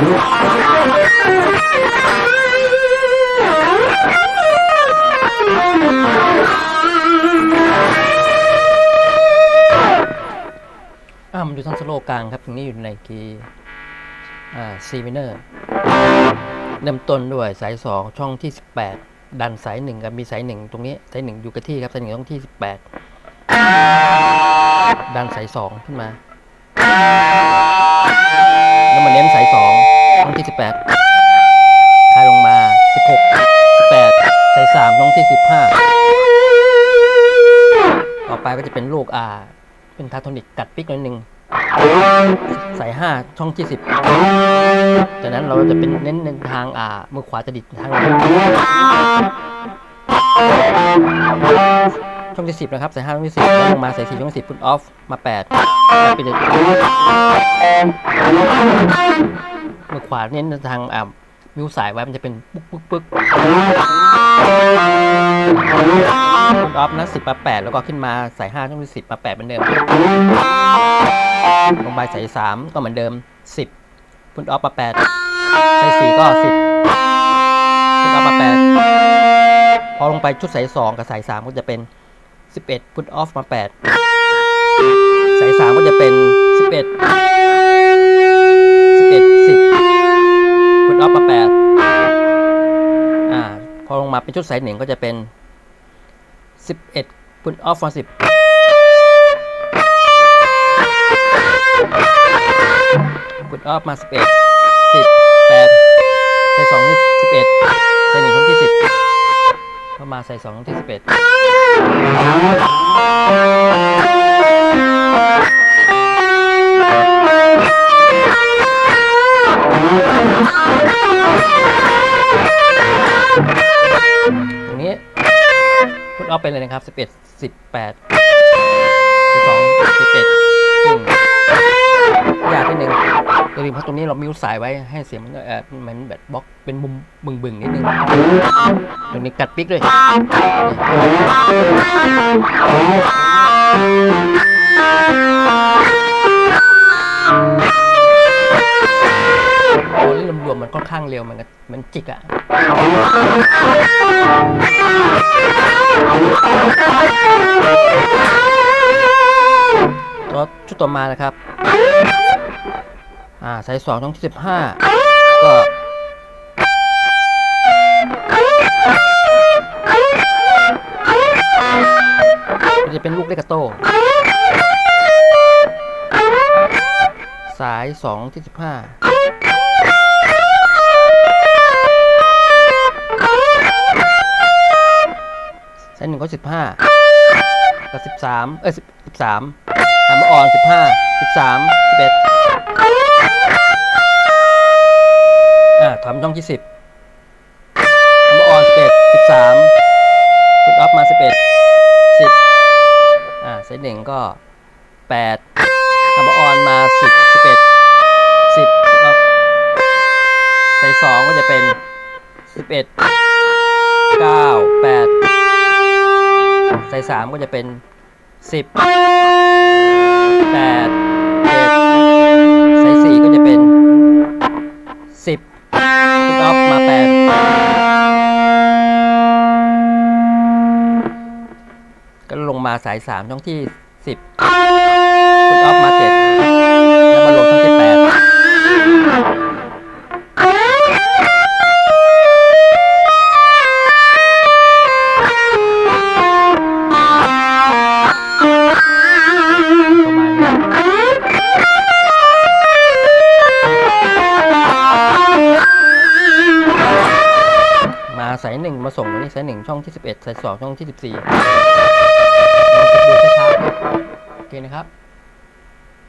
อ่ามันอยู่ทางสโลกลางครับตรงนี้อยู่ในกีอ่ซีมิเนอร์เริ่มต้นด้วยสายสองช่องที่ 18 ดันสายหนึ่งกับมีสายหนึ่งตรงนี้สายหนึ่งอยู่กับที่ครับสายหนึ่งช่องที่ 18 ดันสายสองขึ้นมา แล้วมาเน้นสาย2ช่องที่18คลายลงมา16 18สาย3ช่องที่15ต่อไปก็จะเป็นลูก R เป็นทาโทนิกกัดปิกหน่อยหนึ่งสาย5ช่องที่10จากนั้นเราจะเป็นเน้นในทางอ่ามือขวาจะดิดทาง ช่องที่10นะครับใสาย5ช่องที่10แล้วลงมาใสาย4ช่องที่10พุทออฟมา8แล้วเป็นมือขวาเน้นทางอ่ามิวสายไว้มันจะเป็นปึ๊กปึ๊กปึ๊กพุทออฟนะ10มา8แล้วก็ขึ้นมาใสาย5ช่องที่10มา8เหมือนเดิมลงไปใส่สาย3ก็เหมือนเดิม10พุทออฟมา8สาย4ก็10พุทออฟมา8พอลงไปชุดสาย2กับสาย3ก็จะเป็น 11พุทออฟมา 8 สาย 3 ก็จะเป็น 11 11 10พุทออฟมา 8 อ่า พอลงมาเป็นชุดสาย1ก็จะเป็น 11พุทออฟมา 10พุทออฟมา 11 10 8ใส่2ที่11ใส่1ที่10 รามาใส่สองที่สิบเอ็ดตรงนี้พุทออฟเป็นเลยนะครับสิบเอ็ดสิบแปด เพราะตรงนี้เรามิวสายไว้ให้เสียงมันเออมือนแบบบล็อกเป็นมุมบึงบึงๆนิดนึงตรงนี้กัดปิ๊กด้วยโอ้นี่รวมๆมันค่อนข้างเร็วมันก็เหมันจิกอะตัวชุดต่อมานะครับ อ่าสายสองช่องที่สิบห้าก็จะเป็นลูกเลกาโต้สายสองที่สิบห้าสายหนึ่งก็สิบห้ากับสิบสามเอ้ยสิบสามหันมาอ่อนสิบห้าสิบสามสิบเอ็ดามช่องที่สิบทำออนสิบเอ็ดสิบสามพุทออฟมาสิบเอ็ดสิบอ่าไซส์หนึ่งก็แปดทำออนมาสิบสิบเอ็ดสิบพุทออฟไซส์สองก็จะเป็นสิบเอ็ดเก้าแปดไซส์สามก็จะเป็นสิบแปด ก็ลงมาสายสามช่องที่สิบพุทออฟมาเจ็ดแล้วมาลงช่องที่แปด สายหนึ่งมาส่งตรงนี้สายหนึ่งช่องที่สิบเอ็ดสายสองช่องที่สิบสี่ลองดูช้าๆโอเคนะครับ